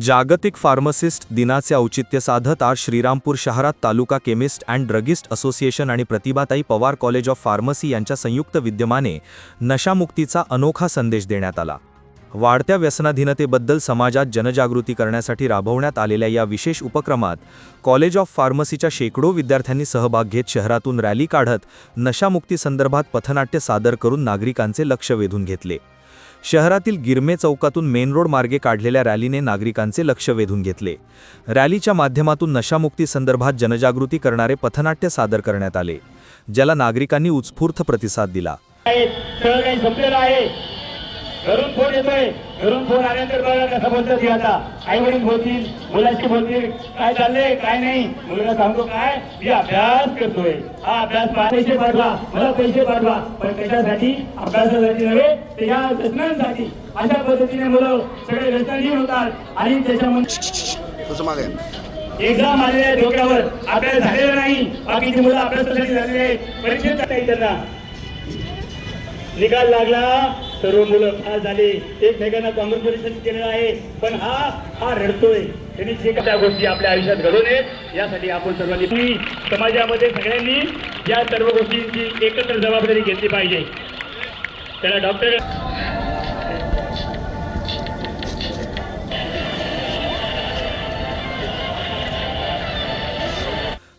जागतिक फार्मसिस्ट दिनाचे औचित्य साधत आज श्रीरामपूर शहरात taluka chemist and druggist association आणि Pratibhatai Pawar college of pharmacy यांच्या संयुक्त विद्यमाने नशामुक्तीचा अनोखा संदेश देण्यात आला. वाढत्या व्यसनाधीनतेबद्दल समाजात जनजागृती करण्यासाठी राबवण्यात आलेल्या या विशेष उपक्रमात कॉलेज ऑफ फार्मसीच्या शेकडो विद्यार्थ्यांनी सहभाग घेत शहरातून रॅली काढत नशामुक्तीसंदर्भात पथनाट्य सादर करून नागरिकांचे लक्ष वेधून घेतले. शहरातील गिरमे चौकातून मेन रोड मार्गे काढलेल्या रॅलीने नागरिकांचे लक्ष वेधून घेतले. रॅलीच्या माध्यमातून नशामुक्ती संदर्भात जनजागृती करणारे पथनाट्य सादर करण्यात आले ज्याला नागरिकांनी उत्स्फूर्त प्रतिसाद दिला. आहे. घरून फोन येतोय. घरून फोन आल्यानंतर बघा कसं बोलतात ती आता. आई वडील बोलतील मुलाशी बोलतील. काय चाललंय काय नाही? मुलगा सांगतो काय? मी अभ्यास करतोय. हा अभ्यास पैसे पाठवा मला पैसे पाठवा. पण कशासाठी? अभ्यासासाठी नव्हे ते या व्यसनांसाठी. अशा पद्धतीने मुलं सगळे व्यसनहीन होतात. आणि त्याच्यामध्ये एक्झाम आलेले आहे डोक्यावर अभ्यास झालेला नाही. बाकीची मुलं अभ्यासासाठी झालेले आहेत. परीक्षेत त्यांना निकाल लागला. सर्व मुलं पास झाले. एकमेकांना कॉंग्रॅच्युलेशन केलेलं आहे. पण हा हा रडतोय. त्यांनी जे काही त्या गोष्टी आपल्या आयुष्यात घडू नये यासाठी आपण सर्वांनी तुम्ही समाजामध्ये सगळ्यांनी या सर्व गोष्टींची एकत्र जबाबदारी घेतली पाहिजे. त्याला डॉक्टर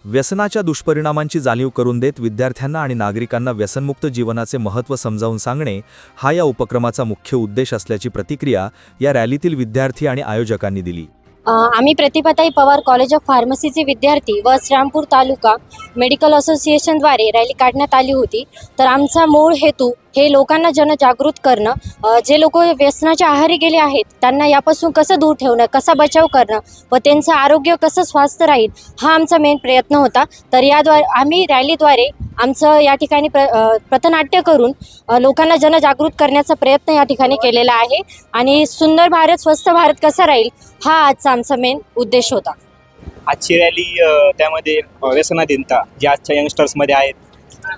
व्यसनाच्या दुष्परिणामांची जाणीव करून देत विद्यार्थ्यांना आणि नागरिकांना व्यसनमुक्त जीवनाचे महत्त्व समजावून सांगणे हा या उपक्रमाचा मुख्य उद्देश असल्याची प्रतिक्रिया या रॅलीतील विद्यार्थी आणि आयोजकांनी दिली. आम्ही प्रतिभाताई पवार कॉलेज ऑफ फार्मसीचे विद्यार्थी व श्रामपूर तालुका मेडिकल असोसिएशनद्वारे रॅली काढण्यात आली होती. तर आमचा मूळ हेतू हे लोकांना जनजागृत करणं जे लोक व्यसनाच्या आहारी गेले आहेत त्यांना यापासून कसं दूर ठेवणं कसा बचाव करणं व त्यांचं आरोग्य कसं स्वास्थ्य राहील हा आमचा मेन प्रयत्न होता. तर याद्वारे आम्ही रॅलीद्वारे आमचं या ठिकाणी प्र पथनाट्य करून लोकांना जनजागृत करण्याचा प्रयत्न या ठिकाणी केलेला आहे. आणि सुंदर भारत स्वस्थ भारत कसा राहील हा आजचा आमचा मेन उद्देश होता. आजची रॅली त्यामध्ये व्यसनाधीनता जी आजच्या यंगस्टर्समध्ये आहेत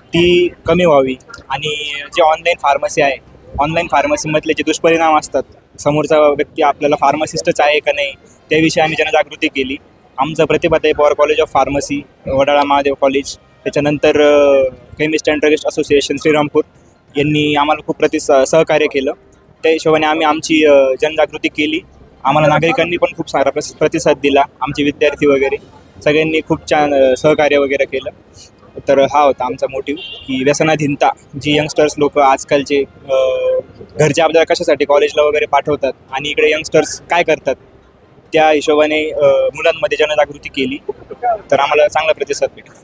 ती कमी व्हावी. आणि जे ऑनलाईन फार्मसी आहे ऑनलाईन फार्मसीमधले जे दुष्परिणाम असतात समोरचा व्यक्ती आपल्याला फार्मसिस्टच आहे का नाही त्याविषयी आम्ही जनजागृती केली. आमचं Pratibhatai Pawar college of pharmacy Wadala Mahadev college त्याच्यानंतर chemist and druggist association Shrirampur यांनी आम्हाला खूप प्रति सहकार्य केलं. त्या हिशोबाने आम्ही आमची जनजागृती केली. आम्हाला नागरिकांनी पण खूप सारा प्रतिसाद दिला आमचे विद्यार्थी वगैरे. सगळ्यांनी खूप छान सहकार्य वगैरे केलं. तर हा होता आमचा मोटिव्ह की व्यसनाधीनता जी यंगस्टर्स लोक आजकालचे घरचे आपल्याला कशासाठी कॉलेजला वगैरे पाठवतात आणि इकडे यंगस्टर्स काय करतात त्या हिशोबाने मुलांमध्ये जनजागृती केली. तर आम्हाला चांगला प्रतिसाद भेटला.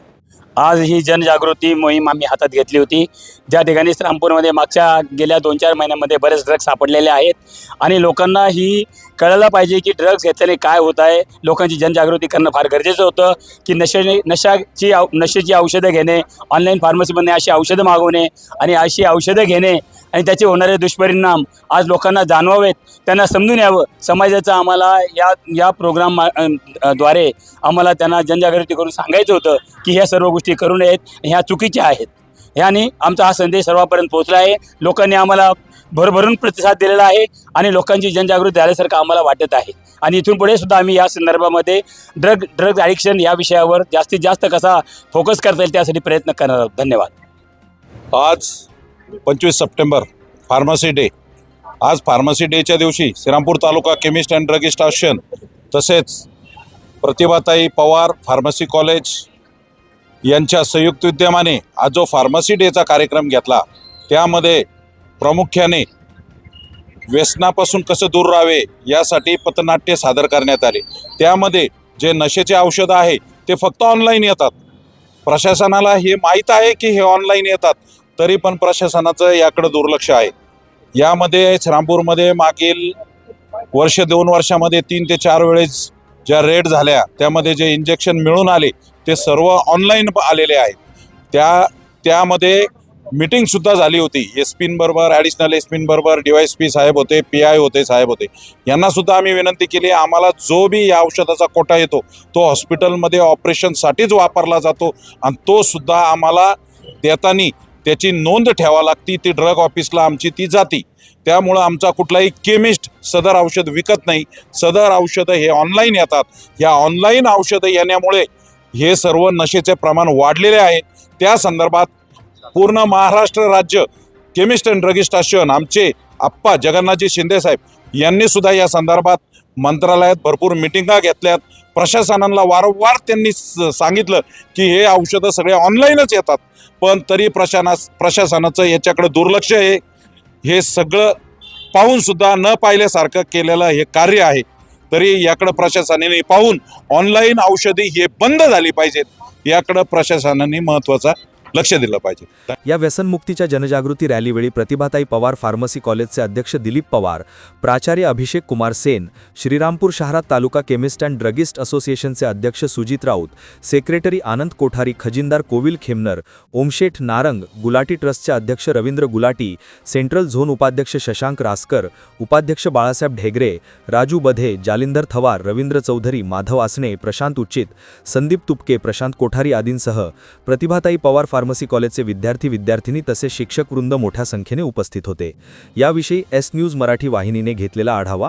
आज ही जनजागृती मोहीम आम्ही हातात घेतली होती. ज्या ठिकाणी श्रामपूरमध्ये मागच्या गेल्या दोन चार महिन्यामध्ये बरेच ड्रग्स सापडलेले आहेत आणि लोकांना ही कळलं पाहिजे की ड्रग्ज घेतल्याने काय होत आहे. लोकांची जनजागृती करणं फार गरजेचं होतं की नशेने नशाची औ नशेची औषधं घेणे ऑनलाईन फार्मसीमध्ये अशी औषधं मागवणे आणि अशी औषधं घेणे आणि त्याचे होणारे दुष्परिणाम आज लोकांना जाणवावेत. त्यांना समजून यावं. समाजाचं आम्हाला या या प्रोग्रामद्वारे आम्हाला त्यांना जनजागृती करून सांगायचं होतं की ह्या सर्व गोष्टी करू नयेत. ह्या चुकीच्या आहेत. ह्याने आमचा हा संदेश सर्वांपर्यंत पोहोचला आहे. लोकांनी आम्हाला भरभरून प्रतिसाद दिलेला आहे आणि लोकांची जनजागृती झाल्यासारखं आम्हाला वाटत आहे. आणि इथून पुढे सुद्धा आम्ही या संदर्भामध्ये ड्रग ड्रग ॲडिक्शन या विषयावर जास्तीत जास्त कसा फोकस करता येईल त्यासाठी प्रयत्न करणार आहोत. धन्यवाद. आज पंचवीस सप्टेंबर फार्मसी डे आज फार्मसी डेच्या दिवशी Shrirampur taluka chemist and druggist association तसेच प्रतिभाताई पवार फार्मसी कॉलेज यांच्या संयुक्त विद्यमाने आज जो फार्मसी डेचा कार्यक्रम घेतला त्यामध्ये प्रामुख्याने व्यसनापासून कसं दूर राहावे यासाठी पथनाट्य सादर करण्यात आले. त्यामध्ये जे नशेचे औषधं आहे ते फक्त ऑनलाईन येतात. प्रशासनाला हे माहीत आहे की हे ऑनलाईन येतात तरी पण प्रशासनाचं याकडं दुर्लक्ष आहे. यामध्ये श्रामपूरमध्ये मागील वर्ष दोन वर्षामध्ये तीन ते चार वेळेस ज्या रेड झाल्या त्यामध्ये जे इंजेक्शन मिळून आले ते सर्व ऑनलाईन आलेले आहेत. त्या त्यामध्ये मिटिंगसुद्धा झाली होती. एस बरोबर ॲडिशनल एस बरोबर डी पी साहेब होते पी आय होते साहेब होते. यांनासुद्धा आम्ही विनंती केली आम्हाला जो बी या औषधाचा कोटा येतो तो हॉस्पिटलमध्ये ऑपरेशनसाठीच वापरला जातो आणि तो सुद्धा आम्हाला देताना त्याची नोंद ठेवा लागती. ती ड्रग ऑफिसला आमची ती जाती. त्यामुळं आमचा कुठलाही केमिस्ट सदर औषध विकत नाही. सदर औषधं हे ऑनलाईन येतात. ह्या ऑनलाईन औषधं येण्यामुळे हे सर्व नशेचे प्रमाण वाढलेले आहे. त्या संदर्भात पूर्ण महाराष्ट्र राज्य केमिस्ट अँड ड्रगिस्ट असोसिएशन आमचे आप्पा जगन्नाथजी शिंदे साहेब यांनी सुद्धा या संदर्भात मंत्रालयात भरपूर मिटिंगा घेतल्यात. प्रशासनाला वारंवार त्यांनी स- सांगितलं की हे औषधं सगळे ऑनलाईनच येतात. पण तरी प्रशाना प्रशासनाचं याच्याकडे दुर्लक्ष आहे. हे सगळं पाहून सुद्धा न पाहिल्यासारखं केलेलं हे कार्य आहे. तरी याकडं प्रशासनाने पाहून ऑनलाईन औषधी हे बंद झाली पाहिजेत. याकडं प्रशासनाने महत्त्वाचा लक्ष दिलं पाहिजे. या व्यसनमुक्तीच्या जनजागृती रॅलीवेळी प्रतिभाताई पवार फार्मसी कॉलेजचे अध्यक्ष दिलीप पवार प्राचार्य अभिषेक कुमार सेन श्रीरामपूर शहरात तालुका केमिस्ट अँड ड्रगिस्ट असोसिएशनचे अध्यक्ष सुजित राऊत सेक्रेटरी आनंद कोठारी खजिनदार कोविल खेमनर ओमशेठ नारंग गुलाटी ट्रस्टचे अध्यक्ष रवींद्र गुलाटी सेंट्रल झोन उपाध्यक्ष शशांक रासकर उपाध्यक्ष बाळासाहेब ढेगरे राजू बधे जालिंदर थवार रवींद्र चौधरी माधव आसने प्रशांत उच्चित संदीप तुपके प्रशांत कोठारी आदींसह प्रतिभाताई पवार फार्मसी कॉलेजचे विद्यार्थी विद्यार्थिनी तसेच शिक्षक वृंद मोठ्या संख्येने उपस्थित होते. याविषयी एस न्यूज मराठी वाहिनीने घेतलेला आढावा